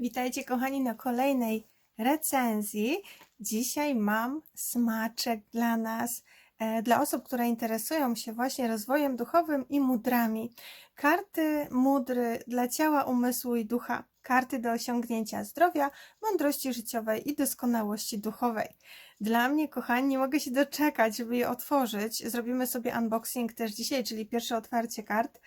Witajcie kochani na kolejnej recenzji. Dzisiaj mam smaczek dla nas, e, dla osób, które interesują się właśnie rozwojem duchowym i mudrami. Karty mudry dla ciała, umysłu i ducha. Karty do osiągnięcia zdrowia, mądrości życiowej i doskonałości duchowej. Dla mnie, kochani, nie mogę się doczekać, żeby je otworzyć. Zrobimy sobie unboxing też dzisiaj, czyli pierwsze otwarcie kart.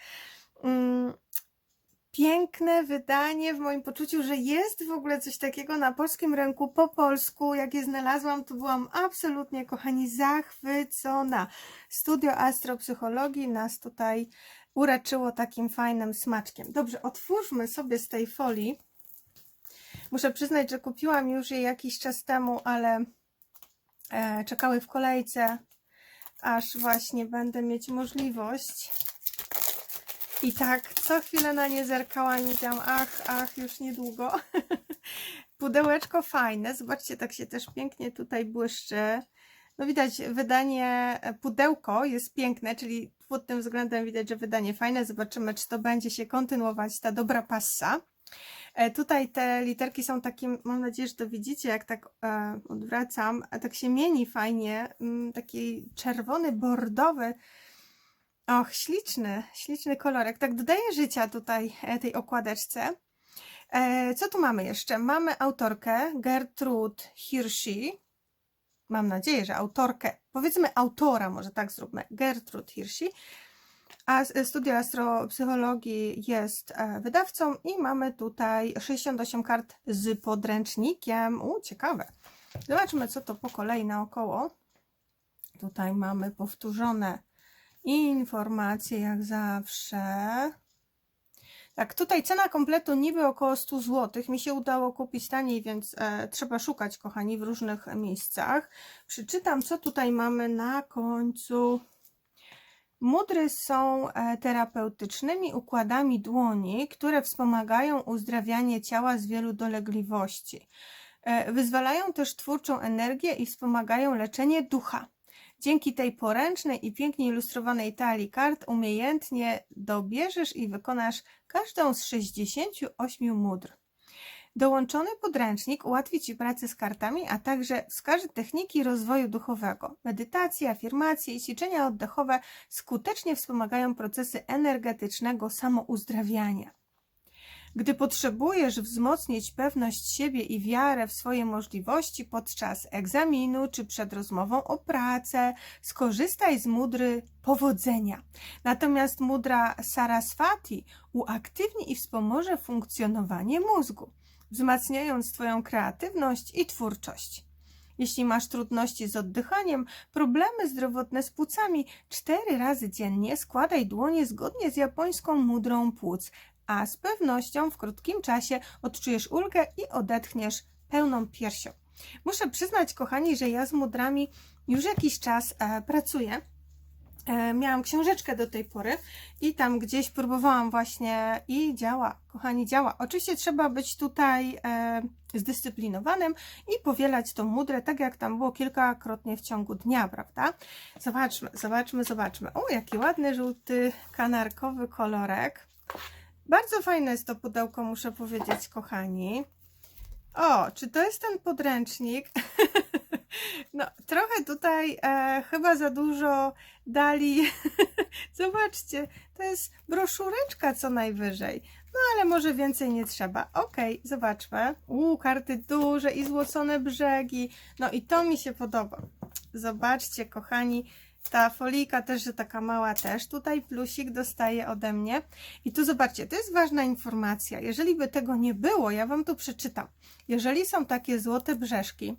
Piękne wydanie w moim poczuciu, że jest w ogóle coś takiego na polskim rynku po polsku. Jak je znalazłam, to byłam absolutnie, kochani, zachwycona. Studio Astropsychologii nas tutaj uraczyło takim fajnym smaczkiem. Dobrze, otwórzmy sobie z tej folii. Muszę przyznać, że kupiłam już je jakiś czas temu, ale e, czekały w kolejce, aż właśnie będę mieć możliwość. I tak co chwilę na nie zerkałam i wiedziałam, ach, ach, już niedługo. Pudełeczko fajne, zobaczcie, tak się też pięknie tutaj błyszczy. No widać, wydanie, pudełko jest piękne, czyli pod tym względem widać, że wydanie fajne. Zobaczymy, czy to będzie się kontynuować, ta dobra passa. E, tutaj te literki są takim, mam nadzieję, że to widzicie, jak tak e, odwracam, a tak się mieni fajnie, mm, taki czerwony, bordowy, Och, śliczny, śliczny kolorek. Tak dodaje życia tutaj e, tej okładeczce. E, co tu mamy jeszcze? Mamy autorkę Gertrud Hirschi. Mam nadzieję, że autorkę, powiedzmy autora, może tak zróbmy, Gertrud Hirschi. A Studio Astropsychologii jest e, wydawcą i mamy tutaj 68 kart z podręcznikiem. U, ciekawe. Zobaczmy, co to po kolei naokoło. Tutaj mamy powtórzone informacje jak zawsze. Tak, tutaj cena kompletu niby około 100 zł. Mi się udało kupić taniej, więc e, trzeba szukać, kochani, w różnych miejscach. Przeczytam, co tutaj mamy na końcu. Mudry są e, terapeutycznymi układami dłoni, które wspomagają uzdrawianie ciała z wielu dolegliwości. E, wyzwalają też twórczą energię i wspomagają leczenie ducha. Dzięki tej poręcznej i pięknie ilustrowanej talii kart umiejętnie dobierzesz i wykonasz każdą z 68 mudr. Dołączony podręcznik ułatwi Ci pracę z kartami, a także wskaże techniki rozwoju duchowego. Medytacje, afirmacje i ćwiczenia oddechowe skutecznie wspomagają procesy energetycznego samouzdrawiania. Gdy potrzebujesz wzmocnić pewność siebie i wiarę w swoje możliwości podczas egzaminu czy przed rozmową o pracę, skorzystaj z mudry powodzenia. Natomiast mudra Saraswati uaktywni i wspomoże funkcjonowanie mózgu, wzmacniając Twoją kreatywność i twórczość. Jeśli masz trudności z oddychaniem, problemy zdrowotne z płucami, cztery razy dziennie składaj dłonie zgodnie z japońską mudrą płuc a z pewnością w krótkim czasie odczujesz ulgę i odetchniesz pełną piersią. Muszę przyznać, kochani, że ja z mudrami już jakiś czas e, pracuję. E, miałam książeczkę do tej pory i tam gdzieś próbowałam właśnie i działa, kochani, działa. Oczywiście trzeba być tutaj e, zdyscyplinowanym i powielać tą mudrę, tak jak tam było kilkakrotnie w ciągu dnia, prawda? Zobaczmy, zobaczmy, zobaczmy. O, jaki ładny, żółty, kanarkowy kolorek. Bardzo fajne jest to pudełko, muszę powiedzieć, kochani. O, czy to jest ten podręcznik? no, trochę tutaj e, chyba za dużo dali. Zobaczcie, to jest broszureczka co najwyżej. No, ale może więcej nie trzeba. Ok, zobaczmy. Uuu, karty duże i złocone brzegi. No i to mi się podoba. Zobaczcie, kochani, ta folika też, że taka mała też. Tutaj plusik dostaje ode mnie. I tu zobaczcie, to jest ważna informacja. Jeżeli by tego nie było, ja Wam tu przeczytam. Jeżeli są takie złote brzeszki,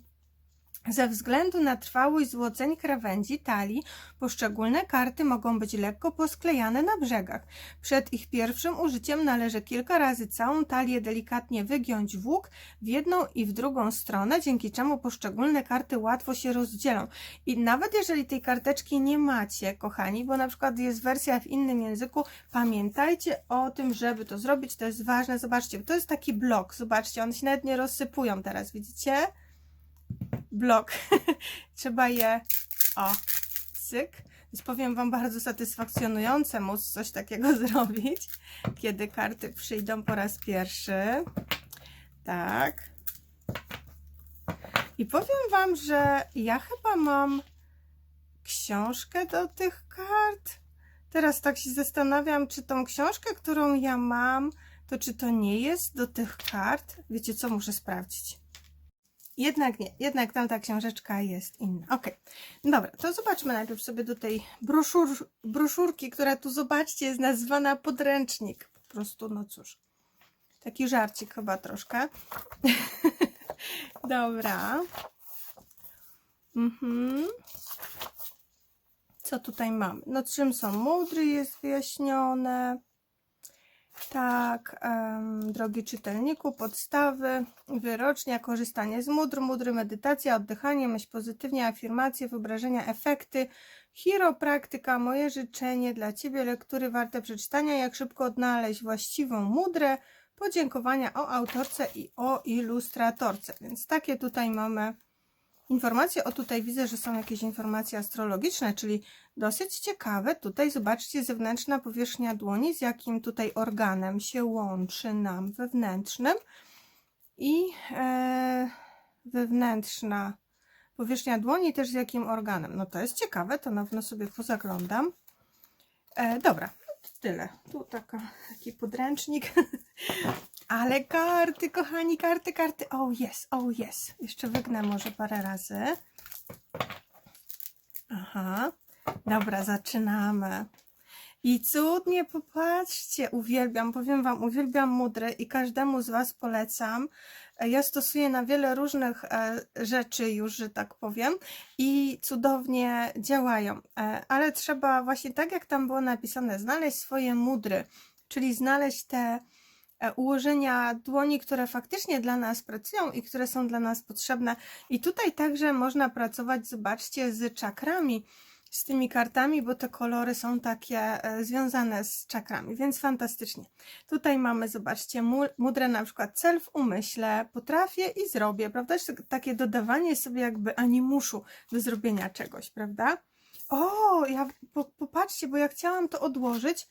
ze względu na trwałość złoceń krawędzi talii, poszczególne karty mogą być lekko posklejane na brzegach. Przed ich pierwszym użyciem należy kilka razy całą talię delikatnie wygiąć w łuk w jedną i w drugą stronę, dzięki czemu poszczególne karty łatwo się rozdzielą. I nawet jeżeli tej karteczki nie macie, kochani, bo na przykład jest wersja w innym języku, pamiętajcie o tym, żeby to zrobić, to jest ważne. Zobaczcie, to jest taki blok, zobaczcie, one się nawet nie rozsypują teraz, widzicie? Blok. Trzeba je, o, cyk. Więc powiem Wam bardzo satysfakcjonujące móc coś takiego zrobić, kiedy karty przyjdą po raz pierwszy. Tak. I powiem Wam, że ja chyba mam książkę do tych kart. Teraz tak się zastanawiam, czy tą książkę, którą ja mam, to czy to nie jest do tych kart? Wiecie co, muszę sprawdzić. Jednak nie, jednak tamta książeczka jest inna. Ok, dobra, to zobaczmy najpierw sobie do tej broszur, broszurki, która tu, zobaczcie, jest nazwana podręcznik. Po prostu, no cóż, taki żarcik chyba troszkę. dobra. Mhm. Co tutaj mamy? No czym są mudry jest wyjaśnione. Tak, em, drogi czytelniku, podstawy, wyrocznia, korzystanie z mudr, mudry, medytacja, oddychanie, myśl pozytywnie, afirmacje, wyobrażenia, efekty, chiropraktyka, moje życzenie dla Ciebie, lektury warte przeczytania, jak szybko odnaleźć właściwą mudrę, podziękowania o autorce i o ilustratorce. Więc takie tutaj mamy informacje. O tutaj widzę, że są jakieś informacje astrologiczne, czyli dosyć ciekawe. Tutaj zobaczcie zewnętrzna powierzchnia dłoni, z jakim tutaj organem się łączy nam wewnętrznym i e, wewnętrzna powierzchnia dłoni też z jakim organem. No to jest ciekawe, to na pewno sobie pozaglądam. E, dobra, tyle. Tu taka, taki podręcznik. Ale karty, kochani, karty, karty. Oh yes, oh yes. Jeszcze wygnę może parę razy. Aha. Dobra, zaczynamy. I cudnie, popatrzcie, uwielbiam, powiem Wam, uwielbiam mudry i każdemu z Was polecam. E, Ja stosuję na wiele różnych e, rzeczy już, że tak powiem, i cudownie działają. E, Ale trzeba właśnie tak, jak tam było napisane, znaleźć swoje mudry, czyli znaleźć te ułożenia dłoni, które faktycznie dla nas pracują i które są dla nas potrzebne. I tutaj także można pracować, zobaczcie, z czakrami, z tymi kartami, bo te kolory są takie e, związane z czakrami, więc fantastycznie. Tutaj mamy, zobaczcie, mu- mudrę na przykład cel w umyśle, potrafię i zrobię, prawda? Tak- Takie dodawanie sobie jakby animuszu do zrobienia czegoś, prawda? O, ja, po, popatrzcie, bo ja chciałam to odłożyć,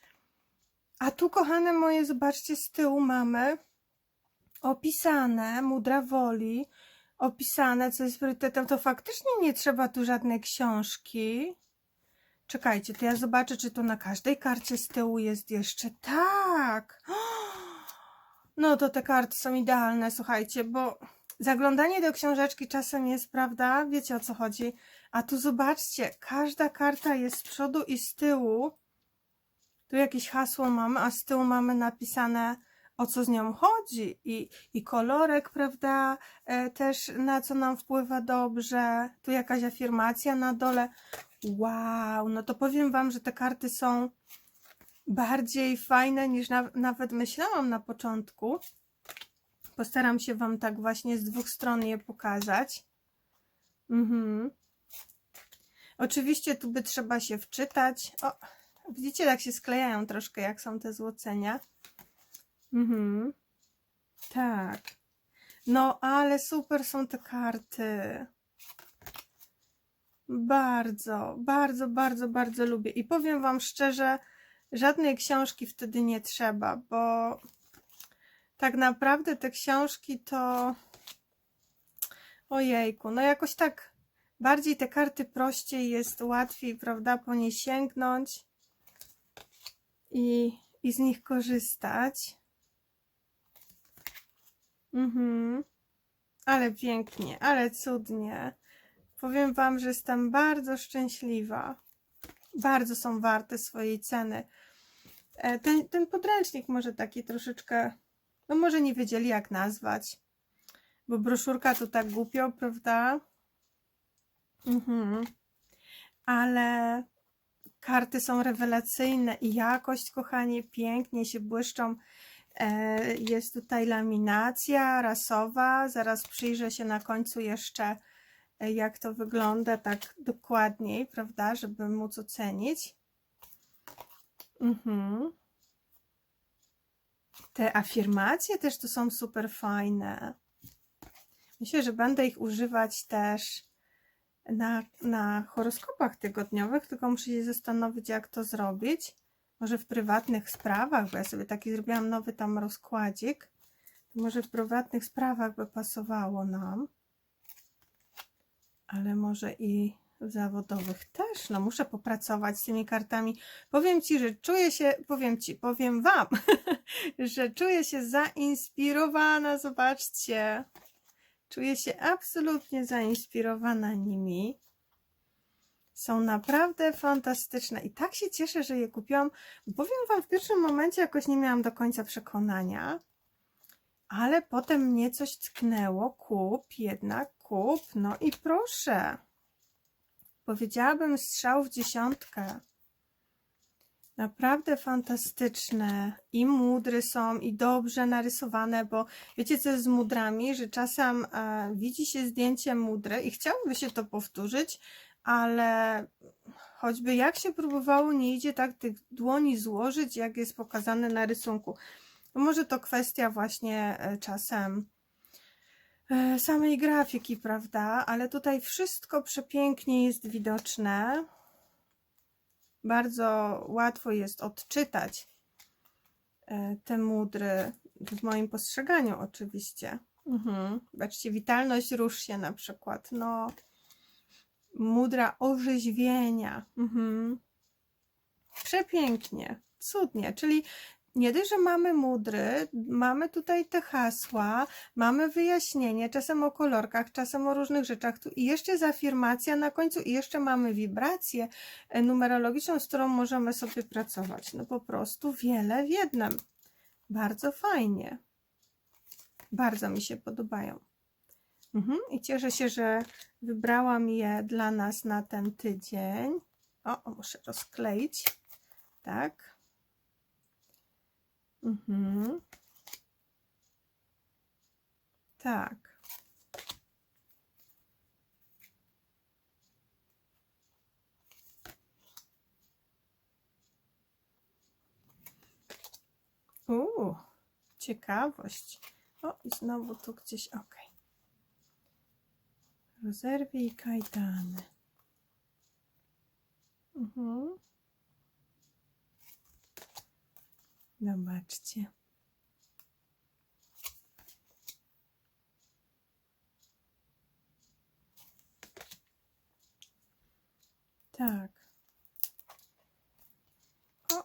a tu, kochane moje, zobaczcie, z tyłu mamy opisane, mudra woli, opisane, co jest priorytetem, to faktycznie nie trzeba tu żadnej książki. Czekajcie, to ja zobaczę, czy to na każdej karcie z tyłu jest jeszcze. Tak! No to te karty są idealne, słuchajcie, bo zaglądanie do książeczki czasem jest, prawda? Wiecie o co chodzi. A tu zobaczcie, każda karta jest z przodu i z tyłu. Tu jakieś hasło mamy, a z tyłu mamy napisane o co z nią chodzi i, i kolorek, prawda, e, też na co nam wpływa dobrze. Tu jakaś afirmacja na dole. Wow, no to powiem Wam, że te karty są bardziej fajne niż na, nawet myślałam na początku. Postaram się Wam tak właśnie z dwóch stron je pokazać. Mhm. Oczywiście tu by trzeba się wczytać. O, widzicie, jak się sklejają troszkę, jak są te złocenia. Mhm. Tak. No, ale super są te karty. Bardzo, bardzo, bardzo, bardzo lubię. I powiem Wam szczerze, żadnej książki wtedy nie trzeba, bo tak naprawdę te książki to. Ojejku, no jakoś tak bardziej te karty prościej jest łatwiej, prawda, po nie sięgnąć i, i z nich korzystać. Mhm. Ale pięknie, ale cudnie. Powiem Wam, że jestem bardzo szczęśliwa. Bardzo są warte swojej ceny. E, Ten, ten podręcznik może taki troszeczkę, no może nie wiedzieli jak nazwać, bo broszurka to tak głupio, prawda? Mhm. Ale karty są rewelacyjne i jakość, kochanie, pięknie się błyszczą. E, Jest tutaj laminacja rasowa. Zaraz przyjrzę się na końcu jeszcze, e, jak to wygląda tak dokładniej, prawda, żeby móc ocenić. Mhm. Te afirmacje też tu są super fajne. Myślę, że będę ich używać też na, na horoskopach tygodniowych, tylko muszę się zastanowić, jak to zrobić. Może w prywatnych sprawach, bo ja sobie taki zrobiłam nowy tam rozkładzik. Może w prywatnych sprawach by pasowało nam, ale może i w zawodowych też. No muszę popracować z tymi kartami. Powiem Ci, że czuję się, powiem Ci, powiem Wam, że czuję się zainspirowana. Zobaczcie. Czuję się absolutnie zainspirowana nimi. Są naprawdę fantastyczne i tak się cieszę, że je kupiłam. Powiem Wam, w pierwszym momencie jakoś nie miałam do końca przekonania, ale potem mnie coś tknęło. Kup, jednak kup. No i proszę. Powiedziałabym strzał w dziesiątkę. Naprawdę fantastyczne. I mudry są, i dobrze narysowane, bo wiecie co jest z mudrami, że czasem e, widzi się zdjęcie mudry i chciałoby się to powtórzyć, ale choćby jak się próbowało, nie idzie tak tych dłoni złożyć, jak jest pokazane na rysunku. Może to kwestia właśnie e, czasem e, samej grafiki, prawda? Ale tutaj wszystko przepięknie jest widoczne. Bardzo łatwo jest odczytać e, te mudry, w moim postrzeganiu oczywiście. Mhm. Zobaczcie, witalność rusz się na przykład. No, mudra orzeźwienia. Mhm. Przepięknie, cudnie. Czyli nie dość, że mamy mudry, mamy tutaj te hasła, mamy wyjaśnienie, czasem o kolorkach, czasem o różnych rzeczach, tu i jeszcze jest afirmacja na końcu i jeszcze mamy wibrację numerologiczną, z którą możemy sobie pracować. No po prostu wiele w jednym. Bardzo fajnie. Bardzo mi się podobają. Mhm. I cieszę się, że wybrałam je dla nas na ten tydzień. O, muszę rozkleić. Tak. Mhm. Tak. Uuu, ciekawość. O, i znowu tu gdzieś, ok. Rozerwij kajdany. Mhm. Zobaczcie. Tak. O,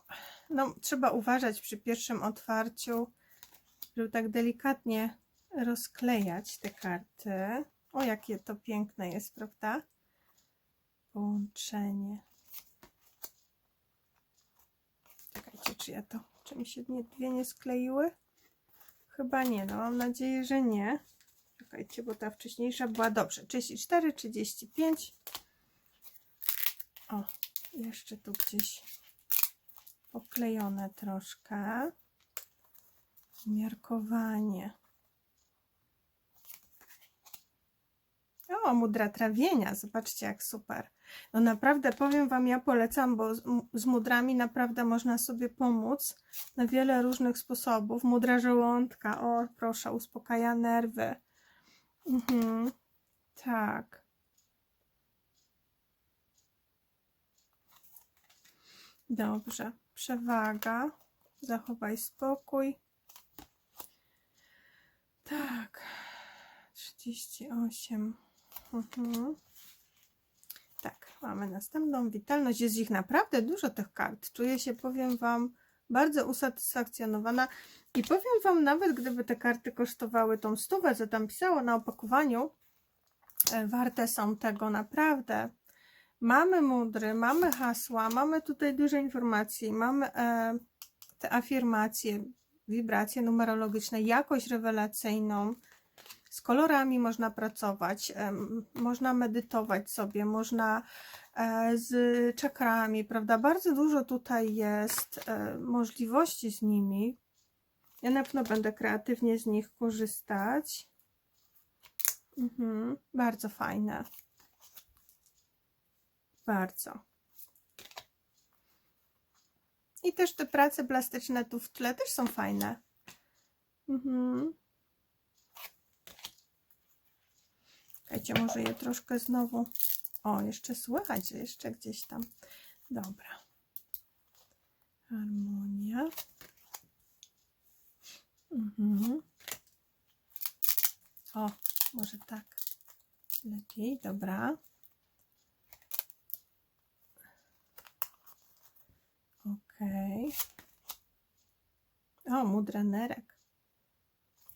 no, trzeba uważać przy pierwszym otwarciu, żeby tak delikatnie rozklejać te karty. O, jakie to piękne jest, prawda? Połączenie. Czekajcie, czy ja to, czy mi się nie, dwie nie skleiły? Chyba nie, no mam nadzieję, że nie. Czekajcie, bo ta wcześniejsza była dobrze. 34, 35. O, jeszcze tu gdzieś poklejone troszkę. Miarkowanie. O, mudra trawienia, zobaczcie jak super. No naprawdę powiem Wam, ja polecam, bo z, mudrami naprawdę można sobie pomóc na wiele różnych sposobów. Mudra żołądka, o proszę, uspokaja nerwy. Mhm, tak. Dobrze, przewaga, zachowaj spokój. Tak, 38. Mhm. Mamy następną witalność. Jest ich naprawdę dużo tych kart. Czuję się, powiem Wam, bardzo usatysfakcjonowana. I powiem Wam, nawet gdyby te karty kosztowały tą stówę, co tam pisało na opakowaniu, e, warte są tego naprawdę. Mamy mudry, mamy hasła, mamy tutaj dużo informacji, mamy e, te afirmacje, wibracje numerologiczne, jakość rewelacyjną, z kolorami można pracować, można medytować sobie, można e, z czakrami, prawda? Bardzo dużo tutaj jest e, możliwości z nimi. Ja na pewno będę kreatywnie z nich korzystać. Mhm, bardzo fajne. Bardzo. I też te prace plastyczne tu w tle też są fajne. Mhm. Czekajcie, może je troszkę znowu... O, jeszcze słychać, jeszcze gdzieś tam. Dobra. Harmonia. Mhm. O, może tak. Lepiej, dobra. Okej. O, mudranerek.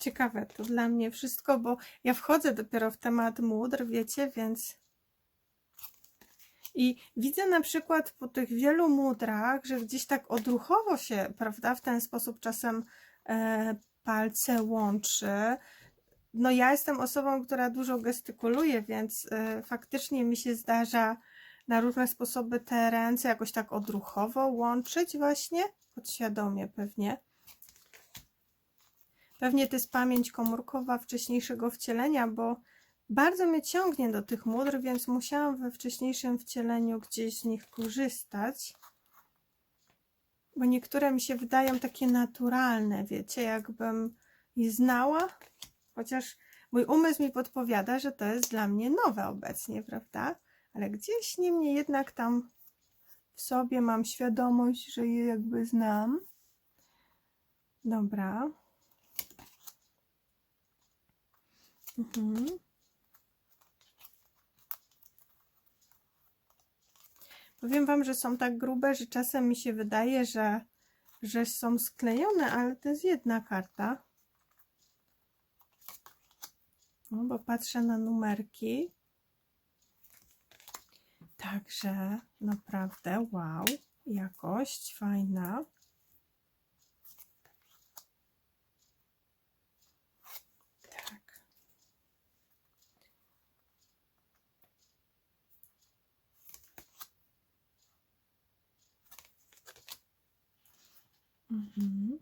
Ciekawe, to dla mnie wszystko, bo ja wchodzę dopiero w temat mudr, wiecie, więc... I widzę na przykład po tych wielu mudrach, że gdzieś tak odruchowo się, prawda, w ten sposób czasem e, palce łączy. No ja jestem osobą, która dużo gestykuluje, więc e, faktycznie mi się zdarza na różne sposoby te ręce jakoś tak odruchowo łączyć właśnie, podświadomie pewnie. Pewnie to jest pamięć komórkowa wcześniejszego wcielenia, bo bardzo mnie ciągnie do tych mudr, więc musiałam we wcześniejszym wcieleniu gdzieś z nich korzystać. Bo niektóre mi się wydają takie naturalne, wiecie, jakbym je znała, chociaż mój umysł mi podpowiada, że to jest dla mnie nowe obecnie, prawda? Ale gdzieś niemniej jednak tam w sobie mam świadomość, że je jakby znam. Dobra. Mhm. Powiem Wam, że są tak grube, że czasem mi się wydaje, że, że są sklejone, ale to jest jedna karta. No, bo patrzę na numerki. Także naprawdę wow, jakość fajna. Mhm.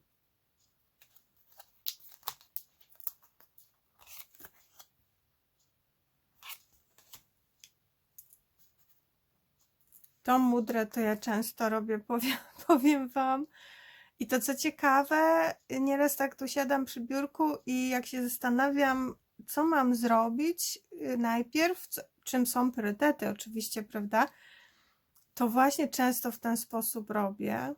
Tą mudrę to ja często robię, powiem, powiem Wam. I to co ciekawe, nieraz tak tu siadam przy biurku i jak się zastanawiam, co mam zrobić y, najpierw, czym są priorytety oczywiście, prawda? To właśnie często w ten sposób robię.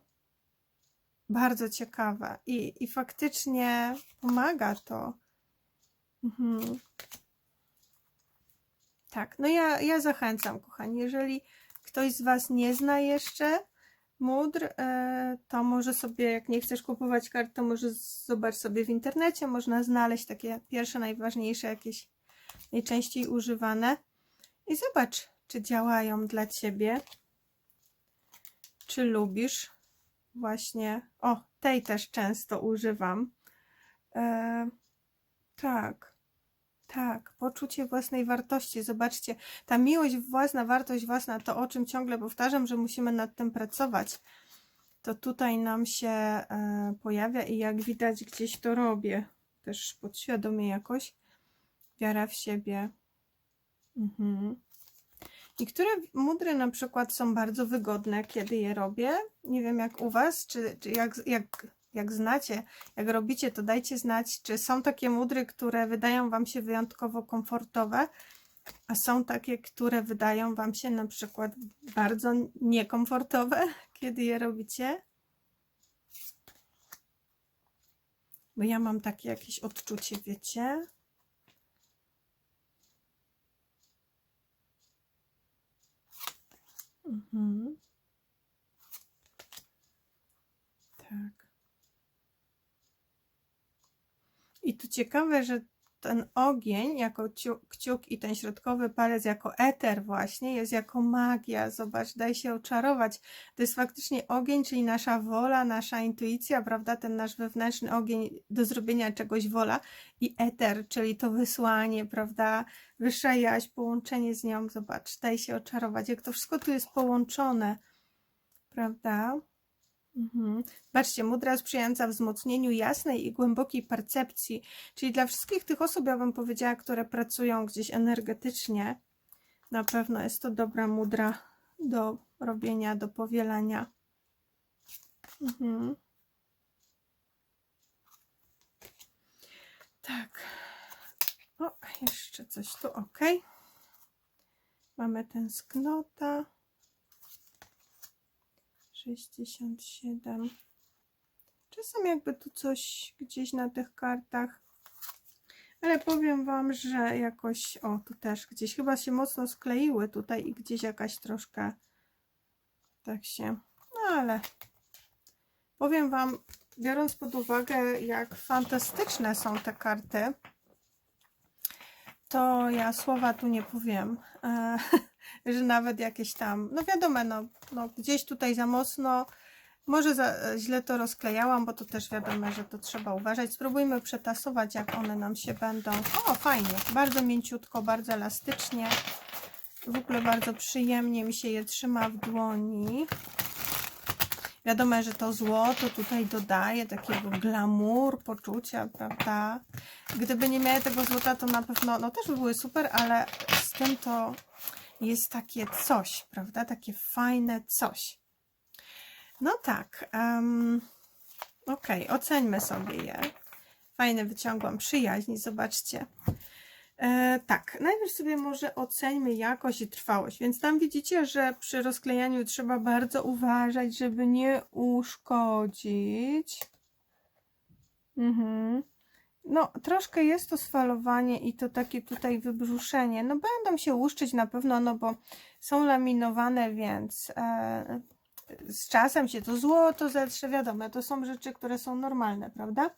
Bardzo ciekawe. I, i faktycznie pomaga to. Mhm. Tak, no ja, ja zachęcam, kochani, jeżeli ktoś z Was nie zna jeszcze mudr, e, to może sobie, jak nie chcesz kupować kart, to może zobacz sobie w internecie, można znaleźć takie pierwsze, najważniejsze, jakieś najczęściej używane i zobacz, czy działają dla Ciebie, czy lubisz właśnie, o, tej też często używam, e, tak, tak, poczucie własnej wartości. Zobaczcie, ta miłość własna, wartość własna, to o czym ciągle powtarzam, że musimy nad tym pracować. To tutaj nam się e, pojawia i jak widać gdzieś to robię. Też podświadomie jakoś. Wiara w siebie. Mhm. Niektóre mudry na przykład są bardzo wygodne, kiedy je robię. Nie wiem jak u Was, czy, czy jak, jak jak znacie, jak robicie, to dajcie znać, czy są takie mudry, które wydają Wam się wyjątkowo komfortowe, a są takie, które wydają Wam się na przykład bardzo niekomfortowe, kiedy je robicie. Bo ja mam takie jakieś odczucie, wiecie? Tak. I tu ciekawe, że ten ogień jako kciuk i ten środkowy palec jako eter właśnie jest jako magia. Zobacz, daj się oczarować. To jest faktycznie ogień, czyli nasza wola, nasza intuicja, prawda? Ten nasz wewnętrzny ogień do zrobienia czegoś wola i eter, czyli to wysłanie, prawda? Wyższa jaźń, połączenie z nią. Zobacz, daj się oczarować. Jak to wszystko tu jest połączone, prawda? Mhm. Patrzcie, mudra sprzyjająca wzmocnieniu jasnej i głębokiej percepcji, czyli dla wszystkich tych osób, ja bym powiedziała, które pracują gdzieś energetycznie, na pewno jest to dobra mudra do robienia, do powielania. Mhm. Tak. O, jeszcze coś tu, ok. Mamy tęsknota. 67. Czasem jakby tu coś gdzieś na tych kartach. Ale powiem Wam, że jakoś, o tu też gdzieś chyba się mocno skleiły tutaj i gdzieś jakaś troszkę tak się, no ale powiem Wam, biorąc pod uwagę jak fantastyczne są te karty, to ja słowa tu nie powiem, e, że nawet jakieś tam, no wiadomo, no, no gdzieś tutaj za mocno, może za źle to rozklejałam, bo to też wiadomo, że to trzeba uważać. Spróbujmy przetasować, jak one nam się będą. O, fajnie, bardzo mięciutko, bardzo elastycznie. W ogóle bardzo przyjemnie mi się je trzyma w dłoni. Wiadomo, że to złoto tutaj dodaje takiego glamour, poczucia, prawda? Gdyby nie miały tego złota, to na pewno, no też by były super, ale z tym to jest takie coś, prawda? Takie fajne coś. No tak, um, ok, oceńmy sobie je. Fajne wyciągłam przyjaźń, zobaczcie. E, tak, najpierw sobie może oceńmy jakość i trwałość. Więc tam widzicie, że przy rozklejaniu trzeba bardzo uważać, żeby nie uszkodzić. Mhm. No, troszkę jest to sfalowanie i to takie tutaj wybrzuszenie. No, będą się łuszczyć na pewno, no bo są laminowane, więc e, z czasem się to złoto zetrze. Wiadomo, to są rzeczy, które są normalne, prawda?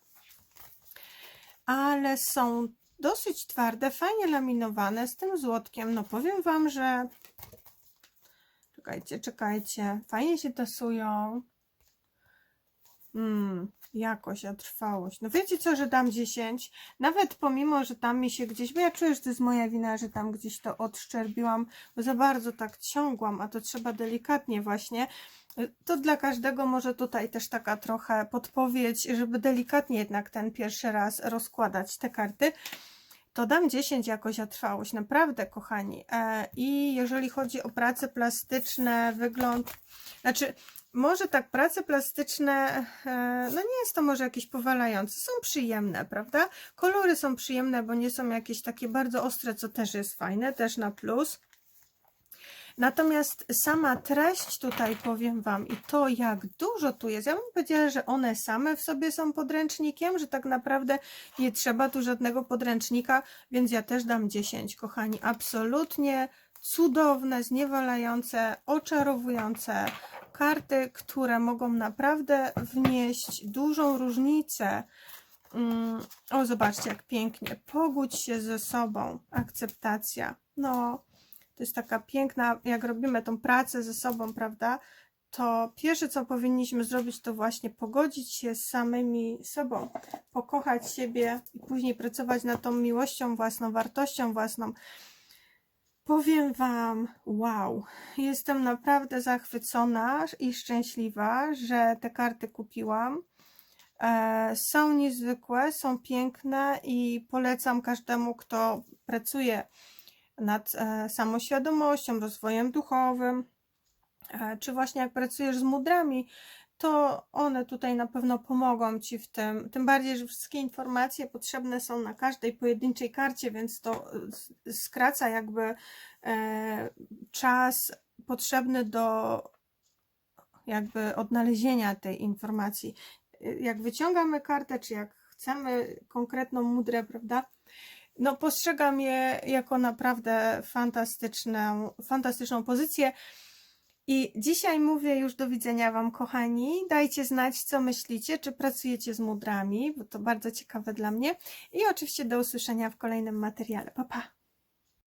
Ale są dosyć twarde, fajnie laminowane z tym złotkiem. No powiem Wam, że czekajcie, czekajcie, fajnie się tasują. Hmm, jakość, a trwałość. No wiecie co, że dam 10? Nawet pomimo, że tam mi się gdzieś, bo ja czuję, że to jest moja wina, że tam gdzieś to odszczerbiłam, bo za bardzo tak ciągłam, a to trzeba delikatnie właśnie. To dla każdego może tutaj też taka trochę podpowiedź, żeby delikatnie jednak ten pierwszy raz rozkładać te karty. To dam 10 jakoś trwałość, naprawdę kochani. E, I jeżeli chodzi o prace plastyczne, wygląd, znaczy może tak, prace plastyczne, e, no nie jest to może jakieś powalające, są przyjemne, prawda? Kolory są przyjemne, bo nie są jakieś takie bardzo ostre, co też jest fajne, też na plus. Natomiast sama treść tutaj powiem Wam i to jak dużo tu jest, ja bym powiedziała, że one same w sobie są podręcznikiem, że tak naprawdę nie trzeba tu żadnego podręcznika, więc ja też dam 10, kochani. Absolutnie cudowne, zniewalające, oczarowujące karty, które mogą naprawdę wnieść dużą różnicę. Mm, o, zobaczcie, jak pięknie. Pogódź się ze sobą. Akceptacja. No, to jest taka piękna, jak robimy tą pracę ze sobą, prawda? To pierwsze, co powinniśmy zrobić, to właśnie pogodzić się z samymi sobą, pokochać siebie i później pracować nad tą miłością własną, wartością własną. Powiem Wam, wow, jestem naprawdę zachwycona i szczęśliwa, że te karty kupiłam. E, są niezwykłe, są piękne i polecam każdemu, kto pracuje nad e, samoświadomością, rozwojem duchowym, e, czy właśnie jak pracujesz z mudrami, to one tutaj na pewno pomogą Ci w tym. Tym bardziej, że wszystkie informacje potrzebne są na każdej pojedynczej karcie, więc to e, skraca jakby czas potrzebny do jakby odnalezienia tej informacji. Jak wyciągamy kartę, czy jak chcemy konkretną mudrę, prawda, no postrzegam je jako naprawdę fantastyczną, fantastyczną pozycję. I dzisiaj mówię już do widzenia Wam, kochani. Dajcie znać, co myślicie, czy pracujecie z mudrami, bo to bardzo ciekawe dla mnie. I oczywiście do usłyszenia w kolejnym materiale. Pa, pa!